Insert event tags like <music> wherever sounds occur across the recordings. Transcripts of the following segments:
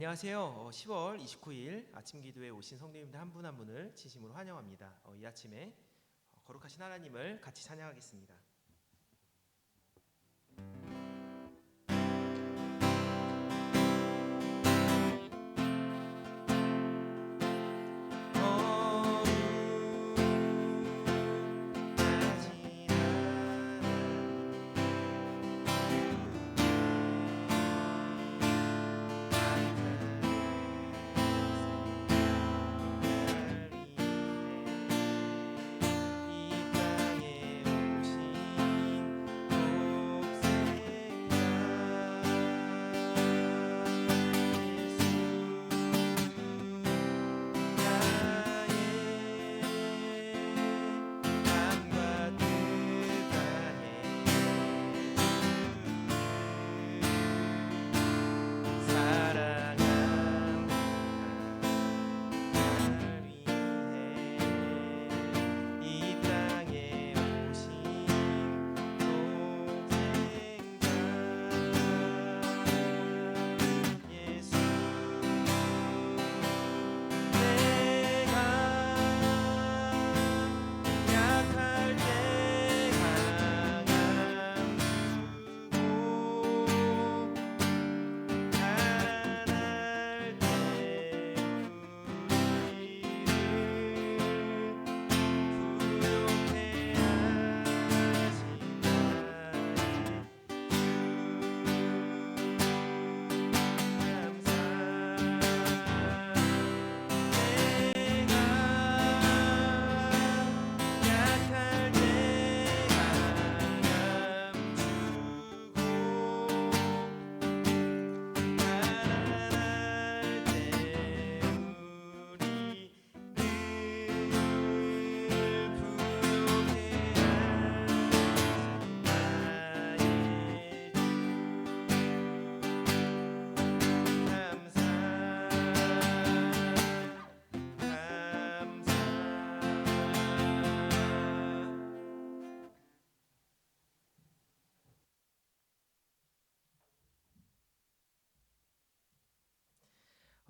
안녕하세요. 어, 10월 29일 아침 기도에 오신 성도님들 한 분 한 분을 진심으로 환영합니다. 어, 이 아침에 어, 거룩하신 하나님을 같이 찬양하겠습니다.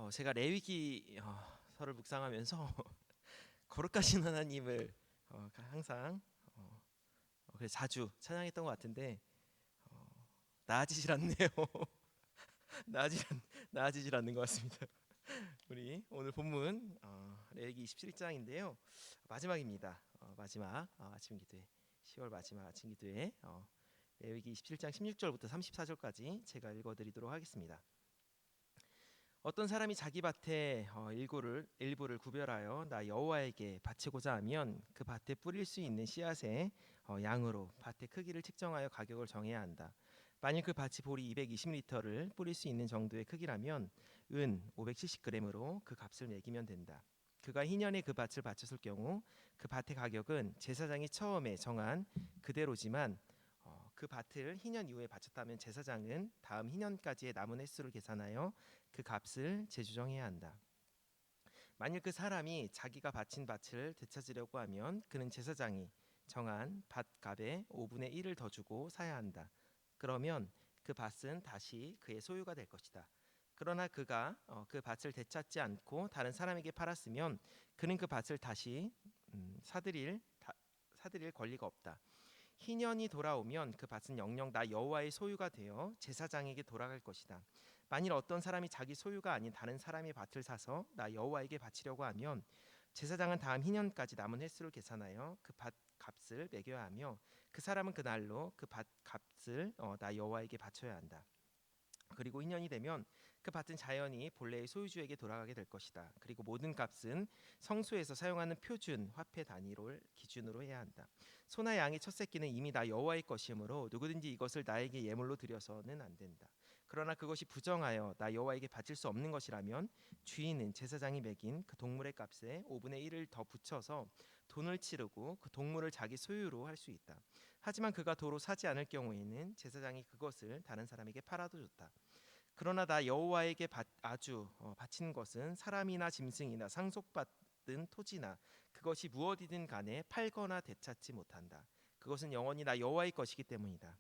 어, 제가 레위기 어, 묵상하면서 <laughs> 거룩하신 하나님을 어, 항상 어, 어, 그래 자주 찬양했던 것 같은데 어, 나아지질 않네요. <laughs> 나아지 나아지질 않는 것 같습니다. <laughs> 우리 오늘 본문 어, 레위기 27장인데요 마지막입니다. 어, 마지막 어, 아침 기도회 10월 마지막 아침 기도회 어, 레위기 27장 16절부터 34절까지 제가 읽어드리도록 하겠습니다. 어떤 사람이 자기 밭에 어, 일부를 일부를 구별하여 나 여호와에게 바치고자 하면 그 밭에 뿌릴 수 있는 씨앗의 어, 양으로 밭의 크기를 측정하여 가격을 정해야 한다. 만일 그 밭이 보리 220리터를 뿌릴 수 있는 정도의 크기라면 은 570g으로 그 값을 매기면 된다. 그가 희년에 그 밭을 바쳤을 경우 그 밭의 가격은 제사장이 처음에 정한 그대로지만 어, 그 밭을 희년 이후에 바쳤다면 제사장은 다음 희년까지의 남은 횟수를 계산하여 그 값을 재조정해야 한다. 만일 그 사람이 자기가 바친 밭을 되찾으려고 하면 그는 제사장이 정한 밭값의 5분의 1을 더 주고 사야 한다. 그러면 그 밭은 다시 그의 소유가 될 것이다. 그러나 그가 어, 그 밭을 되찾지 않고 다른 사람에게 팔았으면 그는 그 밭을 다시 음, 사들일 다, 사들일 권리가 없다. 희년이 돌아오면 그 밭은 영영 나 여호와의 소유가 되어 제사장에게 돌아갈 것이다. 만일 어떤 사람이 자기 소유가 아닌 다른 사람의 밭을 사서 나 여호와에게 바치려고 하면 제사장은 다음 희년까지 남은 횟수를 계산하여 그 밭 값을 매겨야 하며 그 사람은 그 날로 그 밭 값을 어, 나 여호와에게 바쳐야 한다. 그리고 2년이 되면 그 밭은 자연히 본래의 소유주에게 돌아가게 될 것이다. 그리고 모든 값은 성소에서 사용하는 표준 화폐 단위를 기준으로 해야 한다. 소나 양의 첫 새끼는 이미 나 여호와의 것이므로 누구든지 이것을 나에게 예물로 드려서는 안 된다. 그러나 그것이 부정하여 나 여호와에게 바칠 수 없는 것이라면 주인은 제사장이 매긴 그 동물의 값에 5분의 1을 더 붙여서 돈을 치르고 그 동물을 자기 소유로 할 수 있다. 하지만 그가 도로 사지 않을 경우에는 제사장이 그것을 다른 사람에게 팔아도 좋다. 그러나 나 여호와에게 바, 아주 어, 바친 것은 사람이나 짐승이나 상속받은 토지나 그것이 무엇이든 간에 팔거나 되찾지 못한다. 그것은 영원히 나 여호와의 것이기 때문이다.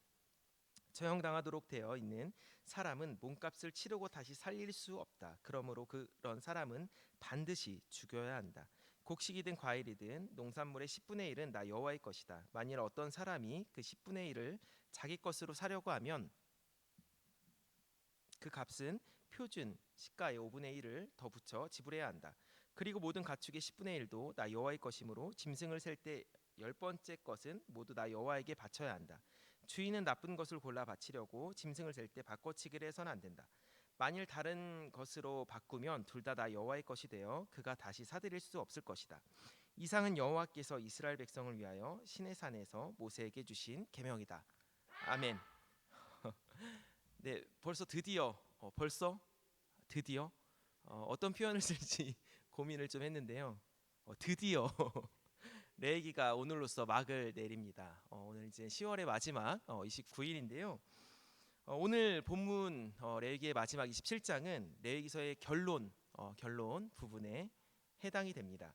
처형당하도록 되어 있는 사람은 몸값을 치르고 다시 살릴 수 없다. 그러므로 그런 사람은 반드시 죽여야 한다. 곡식이든 과일이든 농산물의 10분의 1은 나 여호와의 것이다. 만일 어떤 사람이 그 10분의 1을 자기 것으로 사려고 하면 그 값은 표준 시가의 5분의 1을 더 붙여 지불해야 한다. 그리고 모든 가축의 10분의 1도 나 여호와의 것이므로 짐승을 셀 때 열 번째 것은 모두 나 여호와에게 바쳐야 한다. 주인은 나쁜 것을 골라 바치려고 짐승을 셀 때 바꿔치기를 해서는 안 된다. 만일 다른 것으로 바꾸면 둘 다 나 여호와의 것이 되어 그가 다시 사들일 수 없을 것이다. 이상은 여호와께서 이스라엘 백성을 위하여 신의 산에서 모세에게 주신 계명이다. 아멘. <laughs> 네, 벌써 드디어 어, 벌써 드디어 어, 어 떤 표현을 <laughs> 쓸지 고민을 좀 했는데요. 어, 드디어 <laughs> 레이기가 오늘로써 막을 내립니다. 어, 오늘 이제 10월의 마지막 어, 29일인데요. 어, 오늘 본문 어, 레이기의 마지막 27장은 레이기서의 결론 어, 결론 부분에 해당이 됩니다.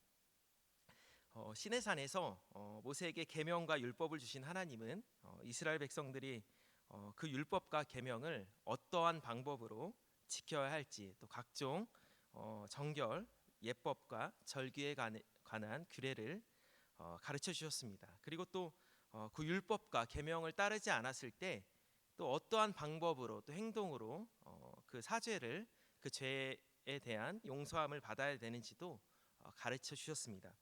어, 시내산에서 어, 모세에게 계명과 율법을 주신 하나님은 어, 이스라엘 백성들이 어, 그 율법과 계명을 어떠한 방법으로 지켜야 할지 또 각종 어, 정결 예법과 절기에 관- 관한 규례를 어, 가르쳐 주셨습니다. 그리고 또그 율법과 계명을 따르지 않았을 때 또 어떠한 방법으로 또 행동으로 어, 그 사죄를 그 죄에 대한 용서함을 받아야 되는지도 어, 가르쳐 주셨습니다.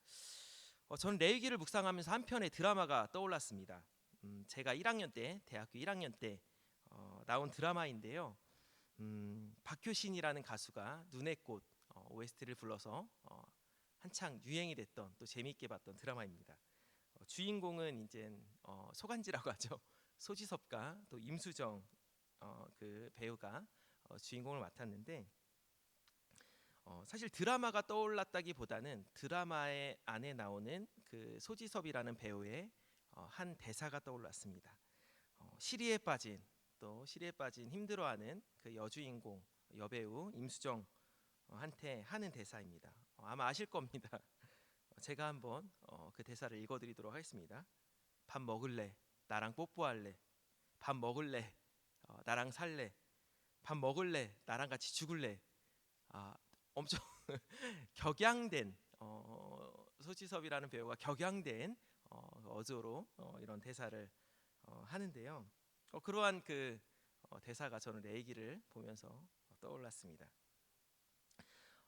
어, 저는 레위기를 묵상하면서 한 편의 드라마가 떠올랐습니다. 음, 제가 1학년 때 대학교 1학년 때 어, 나온 드라마인데요. 음, 박효신이라는 가수가 눈의 꽃 어, OST를 불러서 어, 한창 유행이 됐던 또 재미있게 봤던 드라마입니다. 어, 주인공은 이제 어, 소간지라고 하죠. <laughs> 소지섭과 또 임수정 어, 그 배우가 어, 주인공을 맡았는데 어, 사실 드라마가 떠올랐다기보다는 드라마의 안에 나오는 그 소지섭이라는 배우의 어, 한 대사가 떠올랐습니다. 어, 시리에 빠진 또 시리에 빠진 힘들어하는 그 여주인공 여배우 임수정 어, 한테 하는 대사입니다. 어, 아마 아실 겁니다. <laughs> 어, 제가 한번 어, 그 대사를 읽어드리도록 하겠습니다. 밥 먹을래? 나랑 뽀뽀할래? 밥 먹을래? 어, 나랑 살래? 밥 먹을래? 나랑 같이 죽을래? 아, 엄청 <laughs> 격양된 어, 소지섭이라는 배우가 격양된 어, 어조로 어, 이런 대사를 어, 하는데요. 어, 그러한 그 어, 대사가 저는 레이기를 보면서 어, 떠올랐습니다.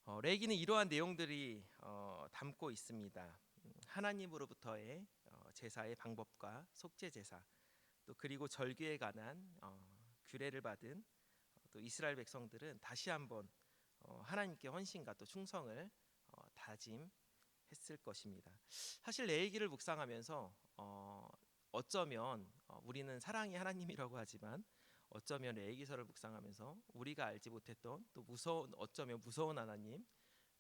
어, 레이기는 이러한 내용들이 어, 담고 있습니다. 음, 하나님으로부터의 어, 제사의 방법과 속죄 제사, 또 그리고 절규에 관한 어, 규례를 받은 어, 또 이스라엘 백성들은 다시 한번 어, 하나님께 헌신과 또 충성을 어, 다짐 했을 것입니다. 사실 레이기를 묵상하면서 어, 어쩌면 어, 우리는 사랑의 하나님이라고 하지만 어쩌면 레이기서를 묵상하면서 우리가 알지 못했던 또 무서운 어쩌면 무서운 하나님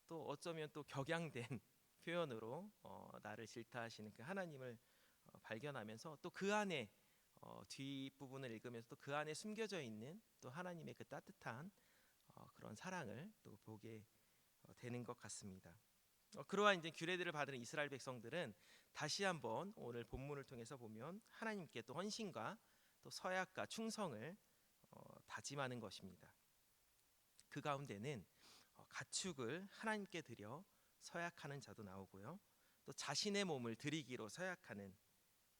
또 어쩌면 또 격양된 <laughs> 표현으로 어, 나를 질타하시는 그 하나님을 어, 발견하면서 또 그 안에 어, 뒷부분을 읽으면서 또 그 안에 숨겨져 있는 또 하나님의 그 따뜻한 어, 그런 사랑을 또 보게 어, 되는 것 같습니다. 어, 그러한 이제 규례들을 받은 이스라엘 백성들은 다시 한번 오늘 본문을 통해서 보면 하나님께 또 헌신과 또 서약과 충성을 어, 다짐하는 것입니다. 그 가운데는 어, 가축을 하나님께 드려 서약하는 자도 나오고요. 또 자신의 몸을 드리기로 서약하는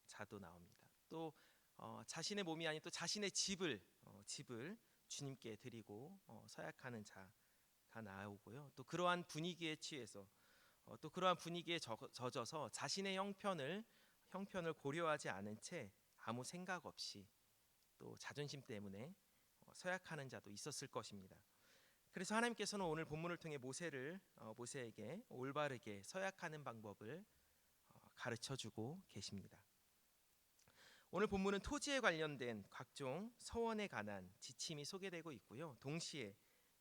자도 나옵니다. 또 어, 자신의 몸이 아닌 또 자신의 집을 어, 집을 주님께 드리고 어, 서약하는 자가 나오고요. 또 그러한 분위기에 취해서 어, 또 그러한 분위기에 젖- 젖어서 자신의 형편을 형편을 고려하지 않은 채 아무 생각 없이 또 자존심 때문에 어, 서약하는 자도 있었을 것입니다. 그래서 하나님께서는 오늘 본문을 통해 모세를 어, 모세에게 올바르게 서약하는 방법을 어, 가르쳐 주고 계십니다. 오늘 본문은 토지에 관련된 각종 서원에 관한 지침이 소개되고 있고요. 동시에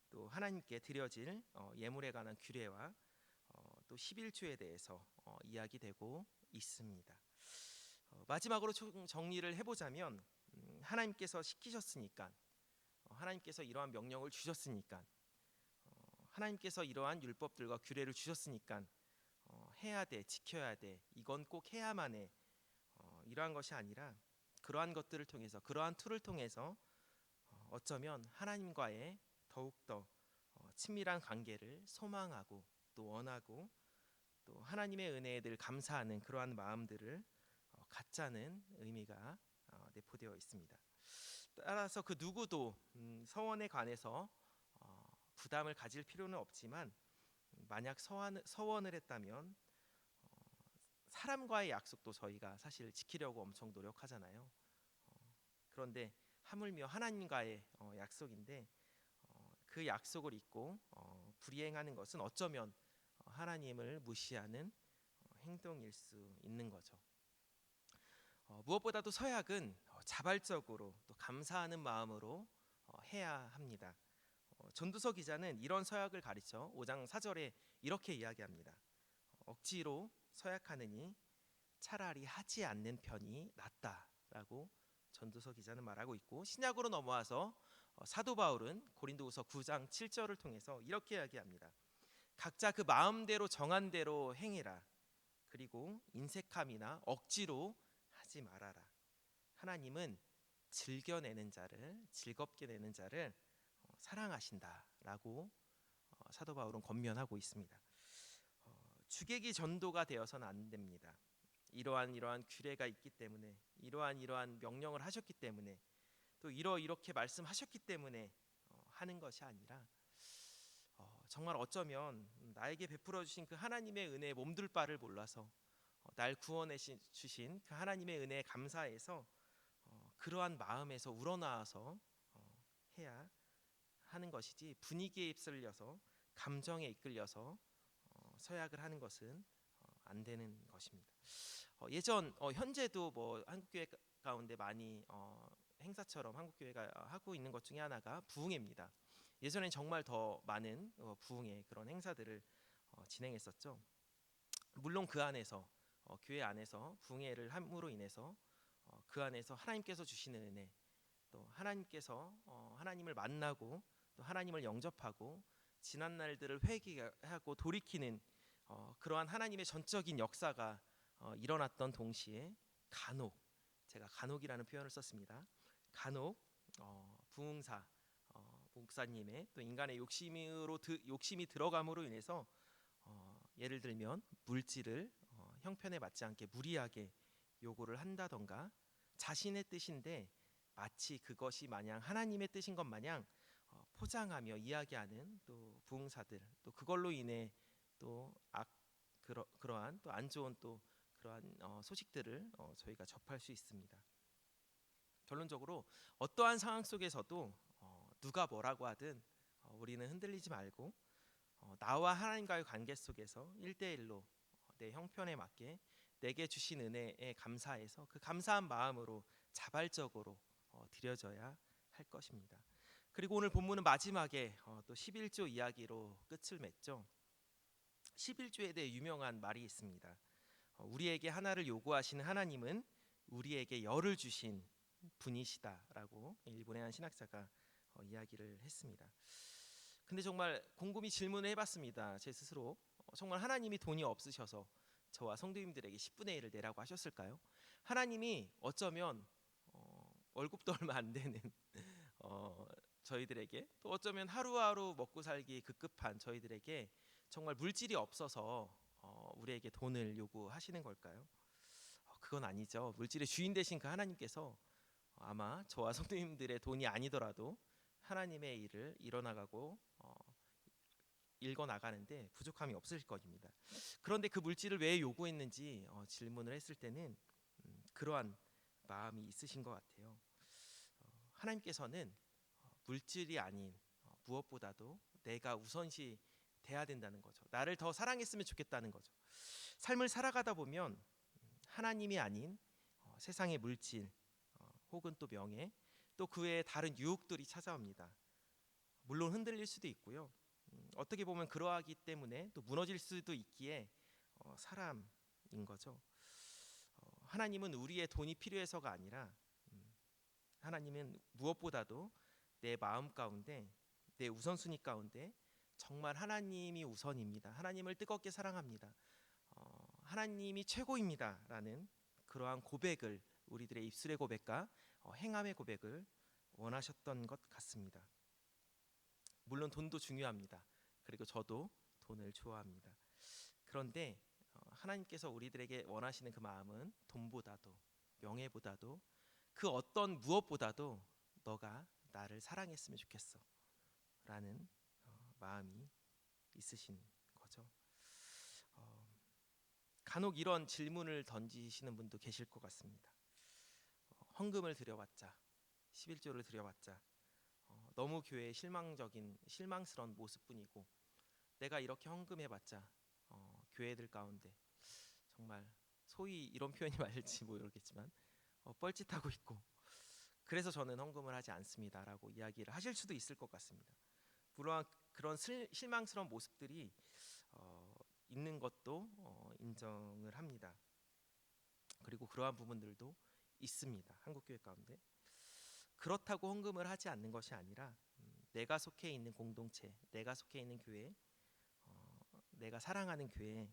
또 하나님께 드려질 어, 예물에 관한 규례와 어, 또 11조에 대해서 어, 이야기되고 있습니다. 어, 마지막으로 총 정리를 해보자면 음, 하나님께서 시키셨으니까 어, 하나님께서 이러한 명령을 주셨으니까 어, 하나님께서 이러한 율법들과 규례를 주셨으니까 어, 해야 돼 지켜야 돼 이건 꼭 해야만 해 어, 이러한 것이 아니라 그러한 것들을 통해서 그러한 툴을 통해서 어, 어쩌면 하나님과의 더욱더 어, 친밀한 관계를 소망하고 또 원하고 또 하나님의 은혜에 늘 감사하는 그러한 마음들을 어, 갖자는 의미가 어, 내포되어 있습니다. 따라서 그 누구도 음, 서원에 관해서 어, 부담을 가질 필요는 없지만 음, 만약 서원, 서원 을 했다면 어, 사람과의 약속도 저희가 사실 지키려고 엄청 노력하잖아요. 어, 그런데 하물며 하나님과의 어, 약속인데 어, 그 약속을 잊고 어, 불이행하는 것은 어쩌면 어, 하나님을 무시하는 어, 행동일 수 있는 거죠. 어, 무엇보다도 서약은 어, 자발적으로 또 감사하는 마음으로 어, 해야 합니다. 어, 전두서 기자는 이런 서약을 가르쳐 5장 4절에 이렇게 이야기합니다. 어, 억지로 서약하느니 차라리 하지 않는 편이 낫다라고 전두서 기자는 말하고 있고 신약으로 넘어와서 어, 사도 바울은 고린도후서 9장 7절을 통해서 이렇게 이야기합니다. 각자 그 마음대로 정한 대로 행해라. 그리고 인색함이나 억지로 하지 말아라. 하나님은 즐겨내는 자를 즐겁게 내는 자를 어, 사랑하신다라고 어, 사도 바울은 권면하고 있습니다. 어, 주객이 전도가 되어서는 안 됩니다. 이러한 이러한 규례가 있기 때문에 이러한 이러한 명령을 하셨기 때문에 또 이러 이렇게 말씀하셨기 때문에 어, 하는 것이 아니라 어, 정말 어쩌면 나에게 베풀어 주신 그 하나님의 은혜에 몸둘 바를 몰라서 어, 날 구원해 시- 주신 그 하나님의 은혜에 감사해서 어, 그러한 마음에서 우러나와서 어, 해야 하는 것이지 분위기에 휩쓸려서 감정에 이끌려서 어, 서약을 하는 것은 어, 안 되는 것입니다. 어, 예전 어, 현재도 뭐 한국교회 가- 가운데 많이 어, 행사처럼 한국교회가 하고 있는 것 중에 하나가 부흥회입니다. 예전엔 정말 더 많은 어, 부흥회 그런 행사들을 어, 진행했었죠. 물론 그 안에서 어, 교회 안에서 부흥회를 함으로 인해서 어, 그 안에서 하나님께서 주시는 은혜 또 하나님께서 어, 하나님을 만나고 또 하나님을 영접하고 지난 날들을 회개하고 돌이키는 어, 그러한 하나님의 전적인 역사가 어, 일어났던 동시에 간혹 제가 간혹이라는 표현을 썼습니다. 간혹 어, 부흥사 어, 목사님의 또 인간의 욕심으로 드, 욕심이 들어감으로 인해서 어, 예를 들면 물질을 어, 형편에 맞지 않게 무리하게 요구를 한다던가 자신의 뜻인데 마치 그것이 마냥 하나님의 뜻인 것 마냥 어, 포장하며 이야기하는 또 부흥사들 또 그걸로 인해 또악 그러, 그러한 또 안 좋은 또 그러한 어, 소식들을 어, 저희가 접할 수 있습니다. 결론적으로 어떠한 상황 속에서도 어, 누가 뭐라고 하든 어, 우리는 흔들리지 말고 어, 나와 하나님과의 관계 속에서 일대일로내 형편에 맞게 내게 주신 은혜에 감사해서 그 감사한 마음으로 자발적으로 어, 드려져야 할 것입니다. 그리고 오늘 본문은 마지막에 어, 또 11조 이야기로 끝을 맺죠. 11조에 대해 유명한 말이 있습니다. 어, 우리에게 하나를 요구하시는 하나님은 우리에게 열을 주신 분이시다라고 일본의 한 신학자가 어, 이야기를 했습니다. 근데 정말 곰곰이 질문을 해봤습니다. 제 스스로 어, 정말 하나님이 돈이 없으셔서 저와 성도님들에게 10분의 1을 내라고 하셨을까요? 하나님이 어쩌면 어, 월급도 얼마 안 되는 어, 저희들에게 또 어쩌면 하루하루 먹고 살기 급급한 저희들에게 정말 물질이 없어서 어, 우리에게 돈을 요구하시는 걸까요? 어, 그건 아니죠. 물질의 주인 되신 그 하나님께서 아마 저와 성도님들의 돈이 아니더라도 하나님의 일을 이뤄나가고 어, 읽어 나가는데 부족함이 없을 것입니다. 그런데 그 물질을 왜 요구했는지 어, 질문을 했을 때는 음, 그러한 마음이 있으신 것 같아요. 어, 하나님께서는 어, 물질이 아닌 어, 무엇보다도 내가 우선시 돼야 된다는 거죠. 나를 더 사랑했으면 좋겠다는 거죠. 삶을 살아가다 보면 음, 하나님이 아닌 어, 세상의 물질 어, 혹은 또 명예 또그 외에 다른 유혹들이 찾아옵니다. 물론 흔들릴 수도 있고요. 음, 어떻게 보면 그러하기 때문에 또 무너질 수도 있기에 어, 사람인 거죠. 어, 하나님은 우리의 돈이 필요해서가 아니라 음, 하나님은 무엇보다도 내 마음 가운데 내 우선순위 가운데 정말 하나님이 우선입니다. 하나님을 뜨겁게 사랑합니다. 어, 하나님이 최고입니다라는 그러한 고백을 우리들의 입술의 고백과 어, 행함의 고백을 원하셨던 것 같습니다. 물론 돈도 중요합니다. 그리고 저도 돈을 좋아합니다. 그런데 어, 하나님께서 우리들에게 원하시는 그 마음은 돈보다도 명예보다도 그 어떤 무엇보다도 너가 나를 사랑했으면 좋겠어 라는 어, 마음이 있으신 거죠. 어, 간혹 이런 질문을 던지시는 분도 계실 것 같습니다. 어, 헌금을 드려봤자 11조를 드려봤자 어, 너무 교회에 실망적인 실망스러운 모습뿐이고 내가 이렇게 헌금해봤자 어, 교회들 가운데 정말 소위 이런 표현이 <laughs> 맞을지 모르겠지만 어, 뻘짓하고 있고 그래서 저는 헌금을 하지 않습니다라고 이야기를 하실 수도 있을 것 같습니다. 물론 그런 슬, 실망스러운 모습들이 어, 있는 것도 어, 인정을 합니다. 그리고 그러한 부분들도 있습니다. 한국 교회 가운데 그렇다고 헌금을 하지 않는 것이 아니라 음, 내가 속해 있는 공동체, 내가 속해 있는 교회, 어, 내가 사랑하는 교회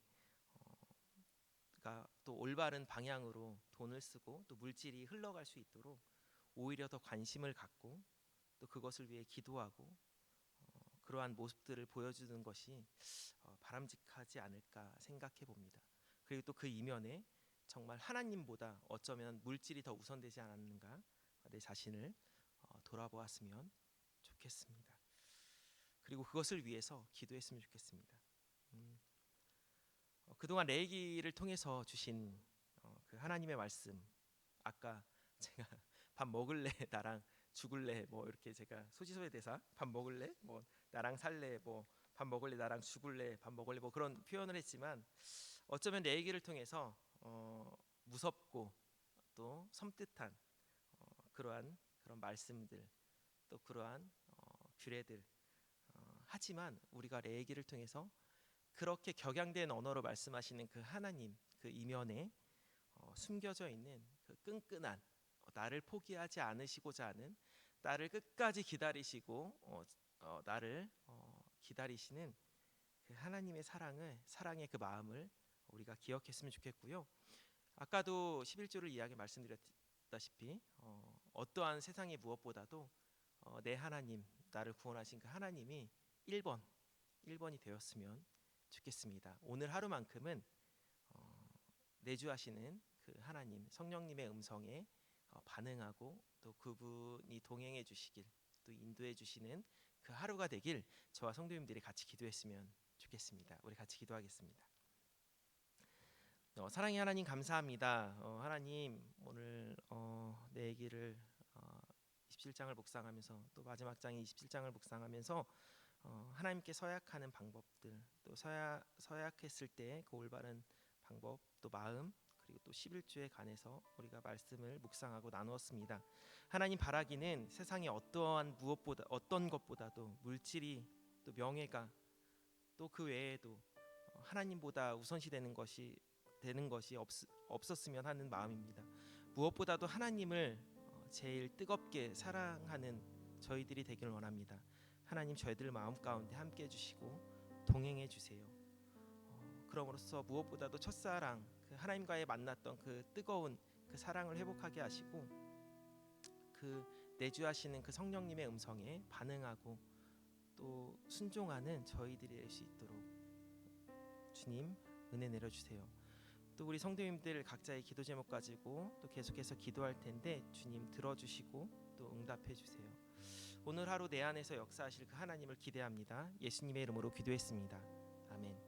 가또 올바른 방향으로 돈을 쓰고 또 물질이 흘러갈 수 있도록 오히려 더 관심을 갖고 또 그것을 위해 기도하고 어, 그러한 모습들을 보여주는 것이 어, 바람직하지 않을까 생각해 봅니다. 그리고 또 그 이면에 정말 하나님보다 어쩌면 물질이 더 우선되지 않았는가 내 자신을 어, 돌아보았으면 좋겠습니다. 그리고 그것을 위해서 기도했으면 좋겠습니다. 음, 어, 그동안 레이기를 통해서 주신 어, 그 하나님의 말씀 아까 <laughs> 제가 밥 먹을래 <laughs> 나랑 죽을래 뭐 이렇게 제가 소지소의 대사 밥 먹을래 뭐 나랑 살래 뭐 밥 먹을래 나랑 죽을래 밥 먹을래 뭐 그런 표현을 했지만 어쩌면 레이기를 통해서 어, 무섭고 또 섬뜩한 어, 그러한 그런 말씀들 또 그러한 어, 규례들 어, 하지만 우리가 레이기를 통해서 그렇게 격양된 언어로 말씀하시는 그 하나님 그 이면에 어, 숨겨져 있는 그 끈끈한 어, 나를 포기하지 않으시고자 하는 나를 끝까지 기다리시고 어, 어, 나를 어, 기다리시는 그 하나님의 사랑을 사랑의 그 마음을 우리가 기억했으면 좋겠고요. 아까도 11조를 이야기 말씀드렸다시피 어, 어떠한 세상의 무엇보다도 어, 내 하나님 나를 구원하신 그 하나님이 1번 1번이 되었으면 좋겠습니다. 오늘 하루만큼은 어, 내주하시는 그 하나님 성령님의 음성에 어, 반응하고 또 그분이 동행해 주시길 또 인도해 주시는 그 하루가 되길 저와 성도님들이 같이 기도했으면 좋겠습니다. 우리 같이 기도하겠습니다. 어, 사랑의 하나님 감사합니다. 어, 하나님 오늘 어, 내 얘기를 어, 27장을 묵상하면서 또 마지막 장인 27장을 묵상하면서 어, 하나님께 서약하는 방법들 또 서약 서약했을 때 그 올바른 방법 또 마음 그리고 또 11주에 관해서 우리가 말씀을 묵상하고 나누었습니다. 하나님 바라기는 세상의 어떠한 무엇보다 어떤 것보다도 물질이 또 명예가 또 그 외에도 어, 하나님보다 우선시되는 것이 되는 것이 없, 없었으면 하는 마음입니다. 무엇보다도 하나님을 어, 제일 뜨겁게 사랑하는 저희들이 되기를 원합니다. 하나님 저희들 마음 가운데 함께 해주시고 동행해 주세요. 어, 그럼으로써 무엇보다도 첫사랑 그 하나님과의 만났던 그 뜨거운 그 사랑을 회복하게 하시고 그 내주하시는 그 성령님의 음성에 반응하고 또 순종하는 저희들이 될 수 있도록 주님 은혜 내려 주세요. 또 우리 성도님들 각자의 기도 제목 가지고 또 계속해서 기도할 텐데 주님 들어주시고 또 응답해 주세요. 오늘 하루 내 안에서 역사하실 그 하나님을 기대합니다. 예수님의 이름으로 기도했습니다. 아멘.